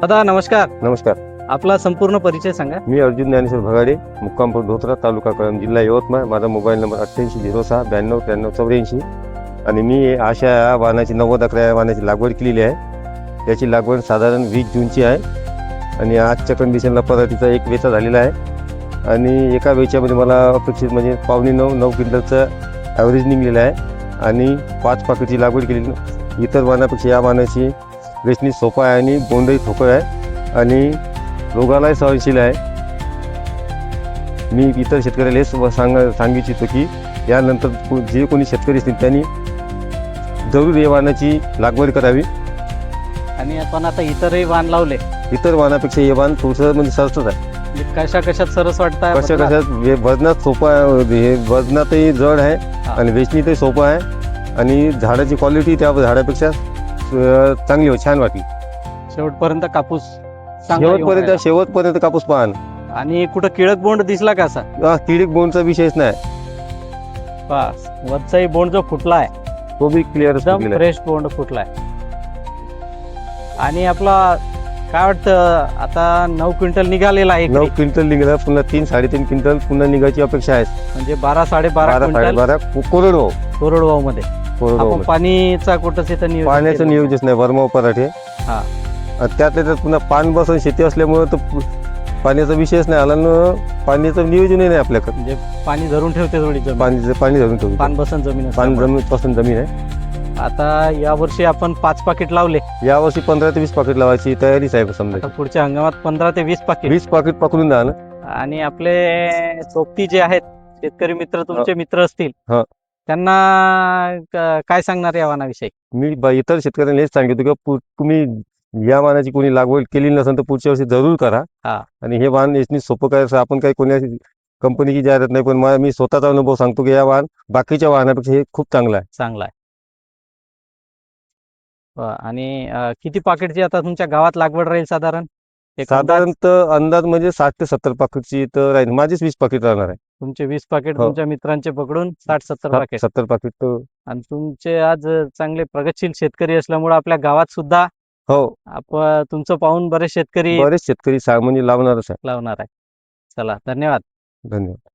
दादा नमस्कार. नमस्कार. आपला संपूर्ण परिचय सांगा. मी अर्जुन ज्ञानेश्वर भगाडे मुक्कामपूर धोत्रा तालुका कळंब जिल्हा यवतमाळ. माझा मोबाईल नंबर अठ्ठ्याऐंशी झिरो सहा ब्याण्णव त्र्याण्णव चौऱ्याऐंशी. आणि मी अशा या वाहनाची नव्वद अकरा या वाहनाची लागवड केलेली आहे. याची लागवड साधारण वीस जूनची आहे. आणि आजच्या कंडिशनला पराठीचा एक वेचा झालेला आहे. आणि एका वेच्यामध्ये मला अपेक्षित म्हणजे पावणे नऊ नऊ क्विंटलचं ॲव्हरेज निघलेलं आहे. आणि पाच पाकळीची लागवड केलेली इतर वाहनापेक्षा या वाहनाची वेचणी सोपा आहे आणि बोंडही ठोकळ आहे आणि रोगालाही सहनशील आहे. मी इतर शेतकऱ्याला हेच सांग सांगू इच्छितो की यानंतर जे कोणी शेतकरी असतील त्यांनी जरूर या वाहनाची लागवड करावी. आणि आपण आता इतरही वाहन लावले. इतर वाहनापेक्षा हे वाहन थोडंसं म्हणजे सरसच आहे. म्हणजे कशा कशात सरस वाटताय कशा? कशात वजनात सोपं आहे हे वजनातही जड आहे. आणि वेचणीतही सोपं आहे. आणि झाडाची क्वालिटी त्या झाडापेक्षा चांगली हो छान वाटली. शेवटपर्यंत कापूस चांगला येऊन शेवटपर्यंत राहिला. शेवटपर्यंत कापूस पाहन आणि कुठं किळक बोंड दिसला का असा? किडीक बोंडचा विषयच नाही. बस वरचाही बोंड जो फुटला आहे तो बी क्लिअर एकदम फ्रेश बोंड फुटलाय. आणि आपला काय वाटतं आता नऊ क्विंटल निघालेला आहे नऊ. क्विंटल निघाला पुन्हा तीन साडेतीन क्विंटल पुन्हा निघायची अपेक्षा आहे. म्हणजे बारा साडेबारा बारा क्विंटल साडेबारा कोरडवाहू. मध्ये कोरडवाहू आपण पाणीचा कुठंच इथं नियोजन पाण्याचं केलं. नियोजनच नाही वर्माव पराठे. हा. आणि त्यातल्या त्यात पुन्हा पान बसून शेती असल्यामुळे तर पु- पाण्याचा विषयच नाही आला न पाण्याचं नियोजनही नाही आपल्याकडे. म्हणजे पाणी धरून ठेवते थोडी जमीन. पाणी पाणी धरून ठेवतो. पान बसन जमीन असल्यामुळे. जमीन पासून जमीन आहे. आता या वर्षी आपण पाच पाकिट लावले. यावर्षी पंधरा ते वीस पाकिट लावायची तयारीच आहे समजा. आता पुढच्या हंगामात पंधरा ते वीस पाकिट वीस पाकिट पकडून ना. आणि आपले सोबती जे आहेत शेतकरी मित्र तुमचे मित्र असतील हा. त्यांना क- काय सांगणार या वाहनाविषयी मी ब- इतर शेतकऱ्यांना हेच सांगितलं की पु- तुम्ही या वाहनाची कोणी लागवड केली नसेल तर पुढच्या वर्षी जरूर करा. हा. आणि हे वाहन याची सोपं काय असं आपण काही कोणी कंपनीची जाहिरात नाही पण मला- मी स्वतःचा अनुभव सांगतो की या वाहन बाकीच्या वाहनापेक्षा हे खूप चांगलं आहे. चांगला आहे. आणि किती पाकिटची आता तुमच्या गावात लागवड राहील साधारण? साधारणतः अंदाज? म्हणजे साठ ते सत्तर पाकिटची तर राहील. माझीच वीस पाकिट राहणार आहे. तुमचे वीस पाकिट हो. तुमच्या मित्रांचे पकडून साठ सत्तर पाकिट सत्तर पाकिट आणि तुमचे आज चांगले प्रगतशील शेतकरी असल्यामुळे आपल्या गावात सुद्धा हो. आप तुमचं पाहून बरेच शेतकरी बरेच शेतकरी म्हणजे लावणारच आहे. लावणार आहे. चला धन्यवाद. धन्यवाद.